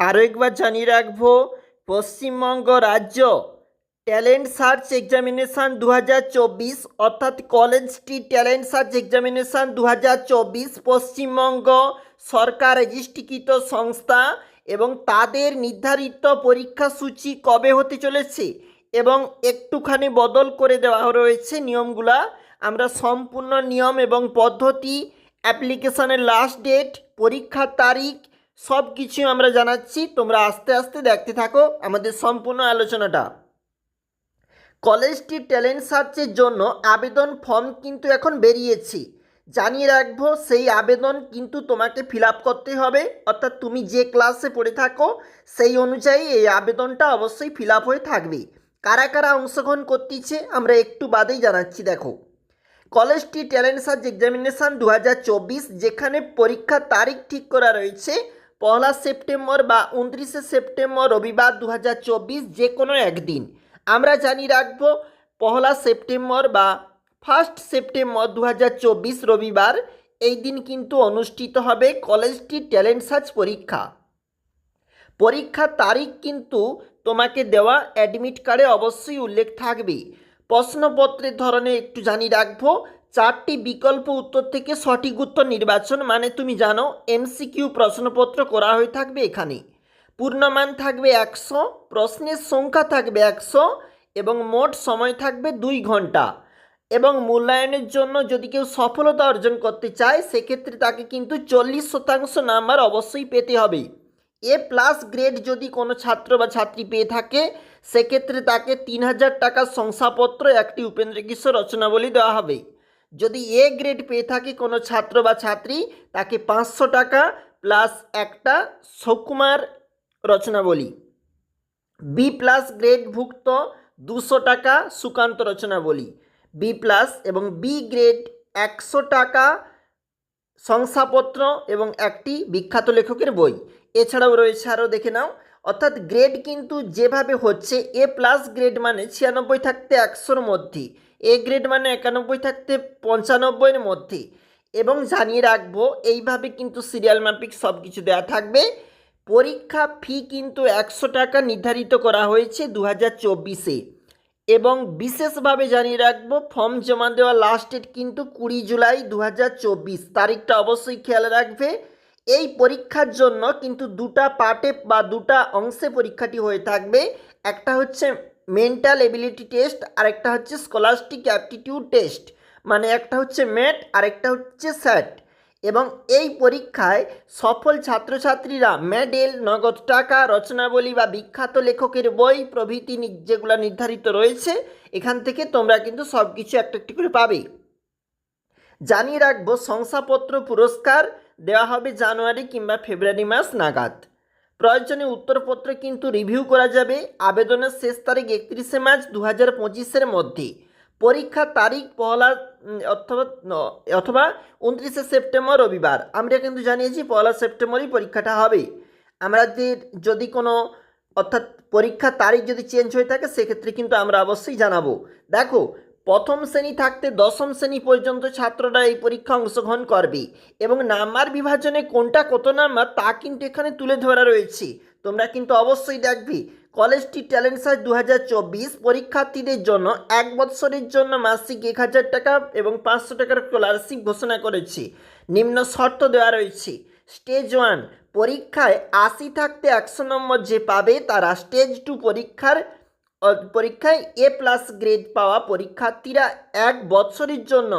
আরও একবার জানিয়ে রাখব, পশ্চিমবঙ্গ রাজ্য ট্যালেন্ট সার্চ এক্সামিনেশান দু হাজার চব্বিশ, অর্থাৎ College Street talent search examination দু হাজার চব্বিশ, পশ্চিমবঙ্গ সরকার রেজিস্ট্রিকৃত সংস্থা এবং তাদের নির্ধারিত পরীক্ষা সূচি কবে হতে চলেছে এবং একটুখানি বদল করে দেওয়া রয়েছে নিয়মগুলা। আমরা সম্পূর্ণ নিয়ম এবং পদ্ধতি অ্যাপ্লিকেশনের লাস্ট ডেট পরীক্ষার তারিখ সব কিছু আমরা জানাচ্ছি, তোমরা আস্তে আস্তে দেখতে থাকো আমাদের সম্পূর্ণ আলোচনাটা। কলেজটি ট্যালেন্ট সার্চের জন্য আবেদন ফর্ম কিন্তু এখন বেরিয়েছে। জানিয়ে রাখব, সেই আবেদন কিন্তু তোমাকে ফিল আপ করতে হবে, অর্থাৎ তুমি যে ক্লাসে পড়ে থাকো, সেই অনুযায়ী এই আবেদনটা অবশ্যই ফিল আপ হয়ে থাকবে। কারা কারা অংশগ্রহণ করতেছে, আমরা একটু বাদেই জানাচ্ছি, দেখো। কলেজটি ট্যালেন্ট সার্চ এক্সামিনেশান দু হাজার চব্বিশ, যেখানে পরীক্ষার তারিখ ঠিক করা রয়েছে পয়লা সেপ্টেম্বর বা উনত্রিশে সেপ্টেম্বর রবিবার দু হাজার চব্বিশ যে কোনো একদিন। আমরা জানি রাখব পহলা সেপ্টেম্বর বা ফার্স্ট সেপ্টেম্বর দু হাজার চব্বিশ রবিবার এই দিন কিন্তু অনুষ্ঠিত হবে কলেজটি ট্যালেন্ট সার্চ পরীক্ষা। পরীক্ষার তারিখ কিন্তু তোমাকে দেওয়া অ্যাডমিট কার্ডে অবশ্যই উল্লেখ থাকবে। প্রশ্নপত্রের ধরনে একটু জানিয়ে রাখব চারটি বিকল্প উত্তর থেকে সঠিক উত্তর নির্বাচন মানে তুমি জানো, এমসিকিউ প্রশ্নপত্র করা হয়ে থাকবে এখানে। পূর্ণমান থাকবে একশো, প্রশ্নের সংখ্যা থাকবে একশো এবং মোট সময় থাকবে দুই ঘণ্টা। এবং মূল্যায়নের জন্য যদি কেউ সফলতা অর্জন করতে চায়, সেক্ষেত্রে তাকে কিন্তু চল্লিশ শতাংশ নাম্বার অবশ্যই পেতে হবে। এ প্লাস গ্রেড যদি কোনো ছাত্র বা ছাত্রী পেয়ে থাকে, সেক্ষেত্রে তাকে তিন হাজার টাকার শংসাপত্র একটি উপেন্দ্র কিশোর রচনাবলী দেওয়া হবে। যদি এ গ্রেড পেয়ে থাকে কোনো ছাত্র বা ছাত্রী, তাকে পাঁচশো টাকা প্লাস একটা সুকুমার রচনাবলী। বি প্লাস গ্রেডভুক্ত দুশো টাকা সুকান্ত রচনাবলী। বি প্লাস এবং বি গ্রেড একশো টাকা শংসাপত্র এবং একটি বিখ্যাত লেখকের বই। এছাড়াও রয়েছে আরও দেখে নাও। অর্থাৎ গ্রেড কিন্তু যেভাবে হচ্ছে এ প্লাস গ্রেড মানে ছিয়ানব্বই থাকতে একশোর মধ্যে। এ গ্রেড মানে একানব্বই থাকতে পঞ্চানব্বইয়ের মধ্যে। এবং জানিয়ে রাখব, এইভাবে কিন্তু সিরিয়াল মাফিক সব কিছু দেওয়া থাকবে। পরীক্ষা ফি কিন্তু একশো টাকা নির্ধারিত করা হয়েছে দু হাজার চব্বিশে। এবং বিশেষভাবে জানিয়ে রাখব ফর্ম জমা দেওয়া লাস্ট ডেট কিন্তু কুড়ি জুলাই দু হাজার চব্বিশ। তারিখটা অবশ্যই খেয়াল রাখবে। এই পরীক্ষার জন্য কিন্তু দুটা পার্টে বা দুটা অংশে পরীক্ষাটি হয়ে থাকবে। একটা হচ্ছে মেন্টাল এবিলিটি টেস্ট আর একটা হচ্ছে স্কলাস্টিক অ্যাপটিটিউড টেস্ট মানে একটা হচ্ছে ম্যাট আর একটা হচ্ছে স্যাট এবং এই পরীক্ষায় সফল ছাত্রছাত্রীরা মেডেল নগদ টাকা, রচনাবলী বা বিখ্যাত লেখকের বই, প্রভৃতি যেগুলো নির্ধারিত রয়েছে, এখান থেকে তোমরা কিন্তু সব কিছু একটা একটি করে পাবে। জানিয়ে রাখব, শংসাপত্র পুরস্কার দেওয়া হবে জানুয়ারি কিংবা ফেব্রুয়ারি মাস নাগাদ। প্রয়োজনে উত্তরপত্র কিন্তু রিভিউ করা যাবে আবেদনের শেষ তারিখ একত্রিশে মার্চ দু হাজার পঁচিশের মধ্যে। পরীক্ষার তারিখ পহলা অথবা অথবা উনত্রিশে সেপ্টেম্বর রবিবার। আমরা কিন্তু জানিয়েছি পয়লা সেপ্টেম্বরই পরীক্ষাটা হবে। আমাদের যদি কোনো, অর্থাৎ পরীক্ষার তারিখ যদি চেঞ্জ হয়ে থাকে, সেক্ষেত্রে কিন্তু আমরা অবশ্যই জানাব। দেখো প্রথম শ্রেণি থাকতে দশম শ্রেণি পর্যন্ত ছাত্ররা এই পরীক্ষা অংশগ্রহণ করবে। এবং নাম্বার বিভাজনে কোনটা কত নাম্বার তা কিন্তু এখানে তুলে ধরা রয়েছে। তোমরা কিন্তু অবশ্যই দেখবে, কলেজটি ট্যালেন্ট সার্চ দু হাজার চব্বিশ, পরীক্ষার্থীদের জন্য এক বৎসরের জন্য মাসিক এক হাজার টাকা এবং পাঁচশো টাকার স্কলারশিপ ঘোষণা করেছে। নিম্ন শর্ত দেওয়া রয়েছে স্টেজ ওয়ান পরীক্ষায় আশি থাকতে একশো নম্বর যে পাবে তারা স্টেজ টু পরীক্ষার পরীক্ষায় এ প্লাস গ্রেড পাওয়া পরীক্ষার্থীরা এক বছরের জন্য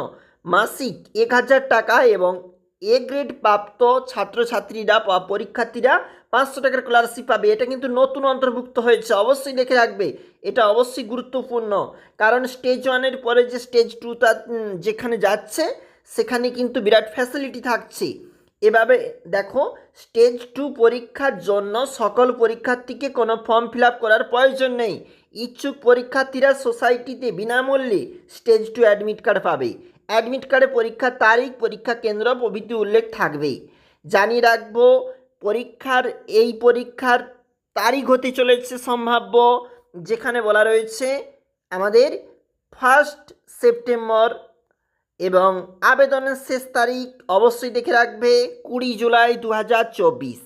মাসিক এক হাজার টাকা এবং এ গ্রেড প্রাপ্ত ছাত্রছাত্রীরা পরীক্ষার্থীরা পাঁচশো টাকার স্কলারশিপ পাবে। এটা কিন্তু নতুন অন্তর্ভুক্ত হয়েছে। অবশ্যই দেখে রাখবে। এটা অবশ্যই গুরুত্বপূর্ণ। কারণ স্টেজ ওয়ানের পরে যে স্টেজ টু তা যেখানে যাচ্ছে, সেখানে কিন্তু বিরাট ফ্যাসিলিটি থাকছে। এভাবে দেখো স্টেজ টু পরীক্ষার জন্য সকল পরীক্ষার্থীকে কোনো ফর্ম ফিল আপ করার প্রয়োজন নেই। ইচ্ছুক পরীক্ষার্থীরা সোসাইটিতে বিনামূল্যে স্টেজ টু অ্যাডমিট কার্ড পাবে। অ্যাডমিট কার্ডে পরীক্ষার তারিখ, পরীক্ষা কেন্দ্র প্রভৃতি উল্লেখ থাকবে। জানিয়ে রাখব, পরীক্ষার এই পরীক্ষার তারিখ হতে চলেছে সম্ভাব্য, যেখানে বলা রয়েছে আমাদের ফার্স্ট সেপ্টেম্বর এবং আবেদনের শেষ তারিখ অবশ্যই দেখে রাখবে কুড়ি জুলাই দু হাজার চব্বিশ।